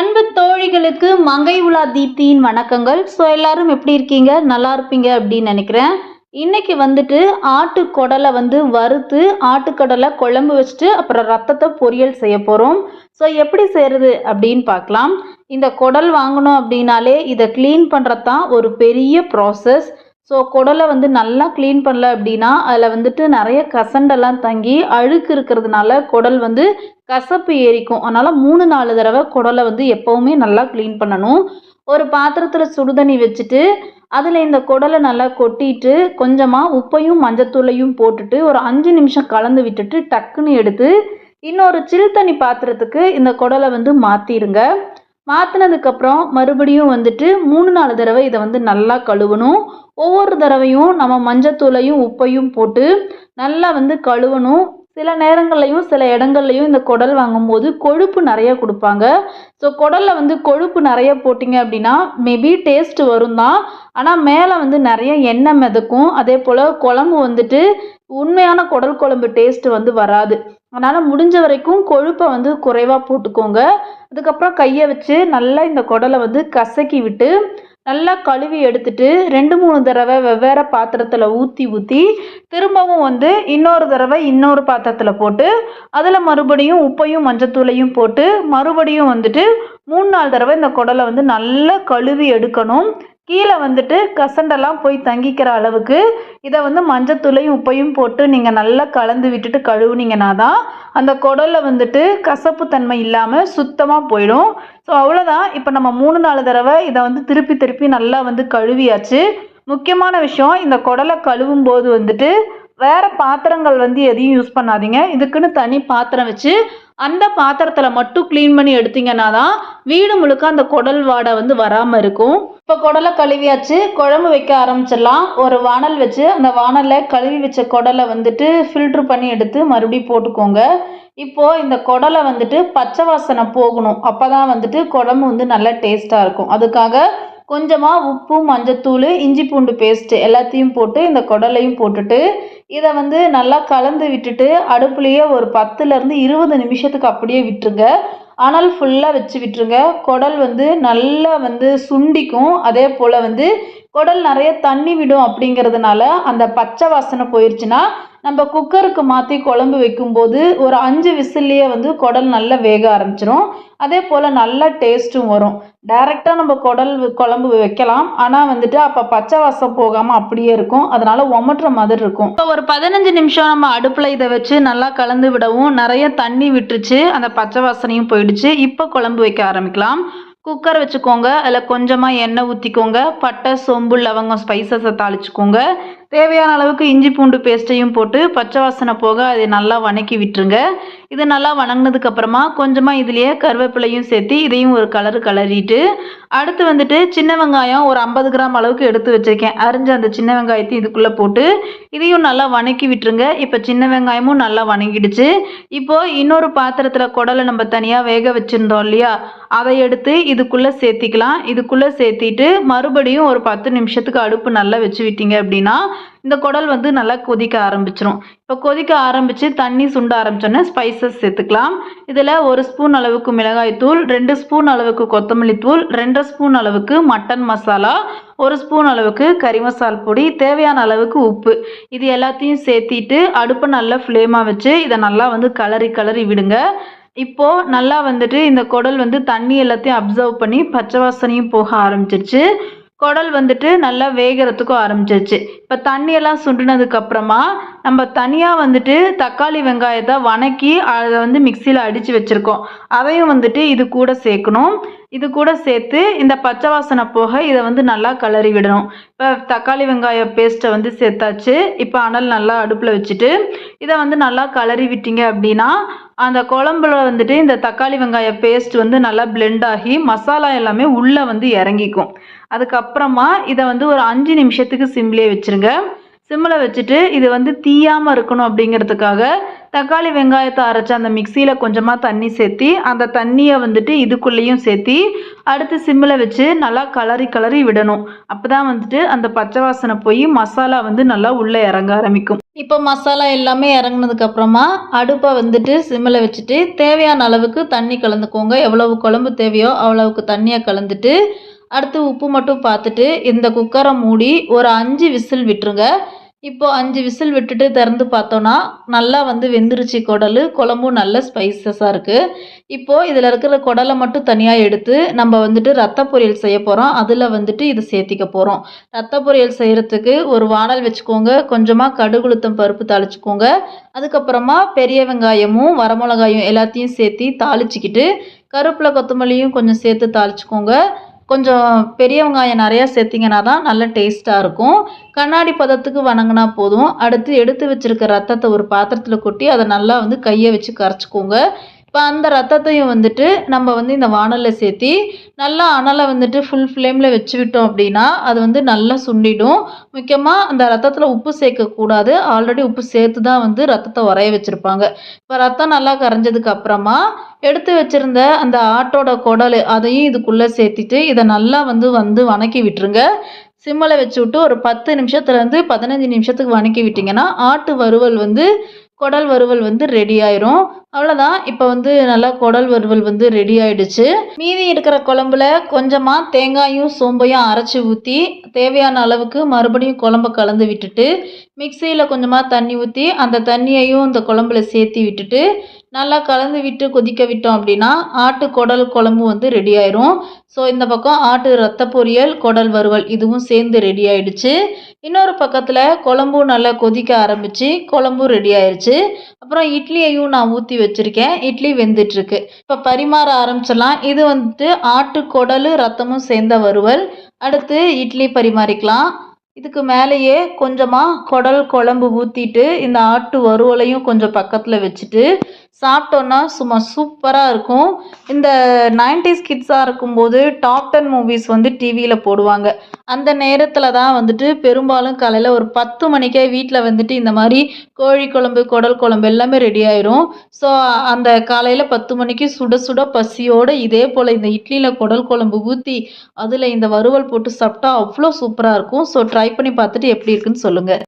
அன்பு தோழிகளுக்கு மங்கை உலா தீப்தியின் வணக்கங்கள். ஸோ எல்லாரும் எப்படி இருக்கீங்க? நல்லா இருப்பீங்க அப்படின்னு நினைக்கிறேன். இன்னைக்கு வந்துட்டு ஆட்டு குடலை வந்து வறுத்து ஆட்டுக்கடலை குழம்பு வச்சுட்டு அப்புறம் ரத்தத்தை பொரியல் செய்ய போகிறோம் ஸோ எப்படி செய்கிறது அப்படின்னு பார்க்கலாம். இந்த குடல் வாங்கணும் அப்படின்னாலே இதை க்ளீன் பண்ணுறது தான் ஒரு பெரிய ப்ராசஸ் ஸோ குடலை வந்து நல்லா க்ளீன் பண்ணல அப்படின்னா அதில் வந்துட்டு நிறைய கசண்டெல்லாம் தங்கி அழுக்கு இருக்கிறதுனால குடல் வந்து கசப்பு ஏறிக்கும். அதனால் மூணு நாலு தடவை குடலை வந்து எப்போவுமே நல்லா க்ளீன் பண்ணணும். ஒரு பாத்திரத்தில் சுடுதண்ணி வச்சுட்டு அதில் இந்த குடலை நல்லா கொட்டிட்டு கொஞ்சமாக உப்பையும் மஞ்சத்தூளையும் போட்டுட்டு ஒரு அஞ்சு நிமிஷம் கலந்து விட்டுட்டு டக்குன்னு எடுத்து இன்னொரு சில் தண்ணி பாத்திரத்துக்கு இந்த குடலை வந்து மாற்றிடுங்க மாற்றினதுக்கப்புறம் மறுபடியும் வந்துட்டு மூணு நாலு தடவை இதை வந்து நல்லா கழுவணும். ஒவ்வொரு தடவையும் நம்ம மஞ்சத்தூளையும் உப்பையும் போட்டு நல்லா வந்து கழுவணும். சில நேரங்கள்லையும் சில இடங்கள்லையும் இந்த குடல் வாங்கும்போது கொழுப்பு நிறைய கொடுப்பாங்க. ஸோ குடலில் வந்து கொழுப்பு நிறைய போட்டிங்க அப்படின்னா மேபி டேஸ்ட் வரும் தான் ஆனால் மேலே வந்து நிறைய எண்ணெய் மிதக்கும். அதே போல் குழம்பு வந்துட்டு உண்மையான குடல் குழம்பு டேஸ்ட் வந்து வராது. அதனால் முடிஞ்ச வரைக்கும் கொழுப்பை வந்து குறைவாக போட்டுக்கோங்க. அதுக்கப்புறம் கையை வச்சு நல்லா இந்த குடலை வந்து கசக்கி விட்டு நல்லா கழுவி எடுத்துட்டு ரெண்டு மூணு தடவை வெவ்வேறு பாத்திரத்தில் ஊற்றி ஊற்றி திரும்பவும் வந்து இன்னொரு தடவை இன்னொரு பாத்திரத்தில் போட்டு அதில் மறுபடியும் உப்பையும் மஞ்சத்தூளையும் போட்டு மறுபடியும் வந்துட்டு மூணு நாலு தடவை இந்த குடலை வந்து நல்லா கழுவி எடுக்கணும். கீழே வந்துட்டு கசண்டெல்லாம் போய் தங்கிக்கிற அளவுக்கு இதை வந்து மஞ்சத்தூளையும் உப்பையும் போட்டு நீங்கள் நல்லா கலந்து விட்டுட்டு கழுவுனீங்கன்னா தான் அந்த குடலில் வந்துட்டு கசப்பு தன்மை இல்லாமல் சுத்தமாக போயிடும். ஸோ அவ்வளோதான் இப்போ நம்ம மூணு நாலு தடவை இதை வந்து திருப்பி திருப்பி நல்லா வந்து கழுவியாச்சு. முக்கியமான விஷயம் இந்த குடலை கழுவும் போது வந்துட்டு வேறு பாத்திரங்கள் வந்து எதையும் யூஸ் பண்ணாதீங்க. இதுக்குன்னு தனி பாத்திரம் வச்சு அந்த பாத்திரத்தில் மட்டும் க்ளீன் பண்ணி எடுத்தீங்கன்னா தான் வீடு முழுக்க அந்த குடல் வாடை வந்து வராமல் இருக்கும். இப்போ குடலை கழுவியாச்சு குழம்பு வைக்க ஆரம்பிச்சிடலாம். ஒரு வானல் வச்சு அந்த வானலில் கழுவி வச்ச குடலை வந்துட்டு ஃபில்ட்ரு பண்ணி எடுத்து மறுபடியும் போட்டுக்கோங்க. இப்போது இந்த குடலை வந்துட்டு பச்சை வாசனை போகணும். அப்போ தான் வந்துட்டு குழம்பு வந்து நல்லா டேஸ்ட்டாக இருக்கும். அதுக்காக கொஞ்சமாக உப்பு மஞ்சத்தூள் இஞ்சி பூண்டு பேஸ்ட்டு எல்லாத்தையும் போட்டு இந்த குடலையும் போட்டுட்டு இதை வந்து நல்லா கலந்து விட்டுட்டு அடுப்புலேயே ஒரு பத்துலேருந்து இருபது நிமிஷத்துக்கு அப்படியே விட்டுருங்க. ஆனால் ஃபுல்லாக வச்சு விட்டுருங்க. குடல் வந்து நல்லா வந்து சுண்டிக்கும். அதே போல் வந்து குடல் நிறைய தண்ணி விடும் அப்படிங்கிறதுனால அந்த பச்சை வாசனை போயிடுச்சுன்னா நம்ம குக்கருக்கு மாற்றி குழம்பு வைக்கும்போது ஒரு அஞ்சு விசில்லையே வந்து குடல் நல்லா வேக ஆரம்பிச்சிரும். அதே போல் நல்லா டேஸ்ட்டும் வரும். டைரெக்டாக நம்ம குடல் குழம்பு வைக்கலாம். ஆனால் வந்துட்டு அப்போ பச்சை வாசம் போகாமல் அப்படியே இருக்கும். அதனால் ஒமட்டுற மாதிரி இருக்கும். இப்போ ஒரு பதினஞ்சு நிமிஷம் நம்ம அடுப்பில் இதை வச்சு நல்லா கலந்து விடவும் நிறைய தண்ணி விட்டுருச்சு. அந்த பச்சை வாசனையும் போயிடுச்சு. இப்போ குழம்பு வைக்க ஆரம்பிக்கலாம். குக்கர் வச்சுக்கோங்க. அதில் கொஞ்சமாக எண்ணெய் ஊற்றிக்கோங்க பட்டை சோம்பு லவங்கம் ஸ்பைசஸை தாளிச்சுக்கோங்க. தேவையான அளவுக்கு இஞ்சி பூண்டு பேஸ்ட்டையும் போட்டு பச்சை வாசனை போக அதை நல்லா வணக்கி விட்டுருங்க. இது நல்லா வணங்கினதுக்கு அப்புறமா கொஞ்சமாக இதுலேயே கருவேப்பிலையும் சேர்த்து இதையும் ஒரு கலரு கலரிட்டு அடுத்து வந்துட்டு சின்ன வெங்காயம் ஒரு ஐம்பது கிராம் அளவுக்கு எடுத்து வச்சுருக்கேன். அரிஞ்சு அந்த சின்ன வெங்காயத்தையும் இதுக்குள்ளே போட்டு இதையும் நல்லா வணக்கி விட்டுருங்க. இப்போ சின்ன வெங்காயமும் நல்லா வணங்கிடுச்சு. இப்போது இன்னொரு பாத்திரத்தில் குடலை நம்ம தனியாக வேக வச்சுருந்தோம் இல்லையா? அதை எடுத்து இதுக்குள்ளே சேர்த்திக்கலாம். இதுக்குள்ளே சேர்த்திட்டு மறுபடியும் ஒரு பத்து நிமிஷத்துக்கு அடுப்பு நல்லா வச்சு விட்டீங்க அப்படின்னா இந்த குடல் வந்து நல்லா கொதிக்க ஆரம்பிச்சிரும். இப்போ கொதிக்க ஆரம்பித்து தண்ணி சுண்ட ஆரம்பிச்சோன்னே ஸ்பைசஸ் சேர்த்துக்கலாம். இதில் ஒரு ஸ்பூன் அளவுக்கு மிளகாய் தூள் ரெண்டு ஸ்பூன் அளவுக்கு கொத்தமல்லி தூள் ரெண்டரை ஸ்பூன் அளவுக்கு மட்டன் மசாலா ஒரு ஸ்பூன் அளவுக்கு கறி மசால் பொடி தேவையான அளவுக்கு உப்பு. இது எல்லாத்தையும் சேர்த்திட்டு அடுப்பை நல்லா ஃப்ளேமாக வச்சு இதை நல்லா வந்து கலரி கலரி விடுங்க. இப்போது நல்லா வந்துட்டு இந்த குடல் வந்து தண்ணி எல்லாத்தையும் அப்சர்வ் பண்ணி பச்சை வாசனையும் போக ஆரம்பிச்சிருச்சு. குடல் வந்துட்டு நல்லா வேகிறதுக்கும் ஆரம்பிச்சிருச்சு. இப்போ தண்ணியெல்லாம் சுண்டினதுக்கு அப்புறமா நம்ம தனியாக வந்துட்டு தக்காளி வெங்காயத்தை வணக்கி அதை வந்து மிக்சியில் அடித்து வச்சுருக்கோம். அதையும் வந்துட்டு இது கூட சேர்க்கணும். இது கூட சேர்த்து இந்த பச்சை வாசனை போக இதை வந்து நல்லா கலரி விடணும். இப்போ தக்காளி வெங்காய பேஸ்ட்டை வந்து சேர்த்தாச்சு. இப்போ அனல் நல்லா அடுப்பில் வச்சுட்டு இதை வந்து நல்லா கலரி விட்டீங்க அப்படின்னா அந்த குழம்புல வந்துட்டு இந்த தக்காளி வெங்காய பேஸ்ட் வந்து நல்லா பிளெண்ட் ஆகி மசாலா எல்லாமே உள்ளே வந்து இறங்கிக்கும். அதுக்கப்புறமா இதை வந்து ஒரு அஞ்சு நிமிஷத்துக்கு சிம்லேயே வச்சுருங்க. சிம்மில் வச்சுட்டு இது வந்து தீயாமல் இருக்கணும் அப்படிங்கிறதுக்காக தக்காளி வெங்காயத்தை அரைச்சி அந்த மிக்சியில் கொஞ்சமாக தண்ணி சேர்த்தி அந்த தண்ணியை வந்துட்டு இதுக்குள்ளேயும் சேர்த்தி அடுத்து சிம்மில் வச்சு நல்லா கலரி கலரி விடணும். அப்போ தான் வந்துட்டு அந்த பச்சை வாசனை போய் மசாலா வந்து நல்லா உள்ளே இறங்க ஆரம்பிக்கும். இப்போ மசாலா எல்லாமே இறங்குனதுக்கப்புறமா அடுப்பை வந்துட்டு சிம்மில் வச்சுட்டு தேவையான அளவுக்கு தண்ணி கலந்துக்கோங்க. எவ்வளவு குழம்பு தேவையோ அவ்வளவுக்கு தண்ணியை கலந்துட்டு அடுத்து உப்பு மட்டும் பார்த்துட்டு இந்த குக்கரை மூடி ஒரு அஞ்சு விசில் விட்டுருங்க. இப்போ அஞ்சு விசில் விட்டுட்டு திறந்து பார்த்தோன்னா நல்லா வந்து வெந்துருச்சு குடல். குழம்பும் நல்ல ஸ்பைசஸாக இருக்குது இப்போது இதில் இருக்கிற குடலை மட்டும் தனியாக எடுத்து நம்ம வந்துட்டு ரத்த பொரியல் செய்ய போகிறோம் அதில் வந்துட்டு இது சேர்த்திக்க போகிறோம் ரத்த பொரியல் செய்கிறதுக்கு ஒரு வானல் வச்சுக்கோங்க. கொஞ்சமாக கடுகுளுத்தம் பருப்பு தாளிச்சுக்கோங்க. அதுக்கப்புறமா பெரிய வெங்காயமும் வரமிளகாயும் எல்லாத்தையும் சேர்த்து தாளிச்சிக்கிட்டு கருப்பில் கொத்தமல்லியும் கொஞ்சம் சேர்த்து தாளிச்சுக்கோங்க. கொஞ்சம் பெரிய வெங்காயம் நிறையா சேர்த்திங்கன்னா தான் நல்ல டேஸ்ட்டாக இருக்கும். கண்ணாடி பதத்துக்கு வணங்கினா போதும். அடுத்து எடுத்து வச்சுருக்க ரத்தத்தை ஒரு பாத்திரத்தில் கொட்டி அதை நல்லா வந்து கையை வச்சு கரைச்சிக்கோங்க. இப்போ அந்த ரத்தத்தையும் வந்துட்டு நம்ம வந்து இந்த வானலில் சேர்த்தி நல்லா அனலை வந்துட்டு ஃபுல் ஃப்ளேமில் வச்சு விட்டோம் அப்படின்னா அது வந்து நல்லா சுண்டிடும். முக்கியமாக அந்த ரத்தத்தில் உப்பு சேர்க்கக்கூடாது ஆல்ரெடி உப்பு சேர்த்து தான் வந்து ரத்தத்தை உரைய வச்சுருப்பாங்க. இப்போ ரத்தம் நல்லா கரைஞ்சதுக்கு அப்புறமா எடுத்து வச்சுருந்த அந்த ஆட்டோட குடல் அதையும் இதுக்குள்ளே சேர்த்திட்டு இதை நல்லா வந்து வந்து வணக்கி விட்டுருங்க. சிம்மில் வச்சு விட்டு ஒரு பத்து நிமிஷத்துலேருந்து பதினஞ்சு நிமிஷத்துக்கு வணக்கி விட்டிங்கன்னா ஆட்டு வறுவல் வந்து குடல் வறுவல் வந்து ரெடி ஆயிரும். அவ்வளோதான் இப்போ வந்து நல்லா குடல் வறுவல் வந்து ரெடி ஆயிடுச்சு. மீதி இருக்கிற குழம்புல கொஞ்சமாக தேங்காயும் சோம்பையும் அரைச்சி ஊற்றி தேவையான அளவுக்கு மறுபடியும் குழம்ப கலந்து விட்டுட்டு மிக்சியில் கொஞ்சமாக தண்ணி ஊற்றி அந்த தண்ணியையும் இந்த குழம்புல சேர்த்தி விட்டுட்டு நல்லா கலந்து விட்டு கொதிக்க விட்டோம் அப்படின்னா ஆட்டு குடல் குழம்பு வந்து ரெடி ஆயிரும். ஸோ இந்த பக்கம் ஆட்டு ரத்த பொரியல் குடல் வறுவல் இதுவும் சேர்ந்து ரெடி ஆயிடுச்சு. இன்னொரு பக்கத்தில் குழம்பும் நல்லா கொதிக்க ஆரம்பித்து குழம்பும் ரெடி ஆயிடுச்சு அப்புறம் இட்லியையும் நான் ஊற்றி வச்சுருக்கேன். இட்லி வெந்துட்டுருக்கு. இப்போ பரிமாற ஆரம்பிச்சிடலாம். இது வந்துட்டு ஆட்டு குடல் ரத்தமும் சேர்ந்த வறுவல். அடுத்து இட்லி பரிமாறிக்கலாம். இதுக்கு மேலேயே கொஞ்சமாக குடல் குழம்பு ஊற்றிட்டு இந்த ஆட்டு வறுவலையும் கொஞ்சம் பக்கத்தில் வச்சுட்டு சாப்பிட்டோன்னா சும்மா சூப்பராக இருக்கும். இந்த நைன்டிஸ் கிட்ஸாக இருக்கும்போது டாப் டென் மூவிஸ் வந்து டிவியில் போடுவாங்க. அந்த நேரத்தில் தான் வந்துட்டு பெரும்பாலும் காலையில் ஒரு பத்து மணிக்கே வீட்டில் வந்துட்டு இந்த மாதிரி கோழி குழம்பு குடல் குழம்பு எல்லாமே ரெடி ஆயிரும். ஸோ அந்த காலையில் பத்து மணிக்கு சுட சுட பசியோடு இதே போல் இந்த இட்லியில் குடல் குழம்பு ஊற்றி அதில் இந்த வறுவல் போட்டு சாப்பிட்டா அவ்வளோ சூப்பராக இருக்கும். ஸோ ட்ரை பண்ணி பார்த்துட்டு எப்படி இருக்குன்னு சொல்லுங்கள்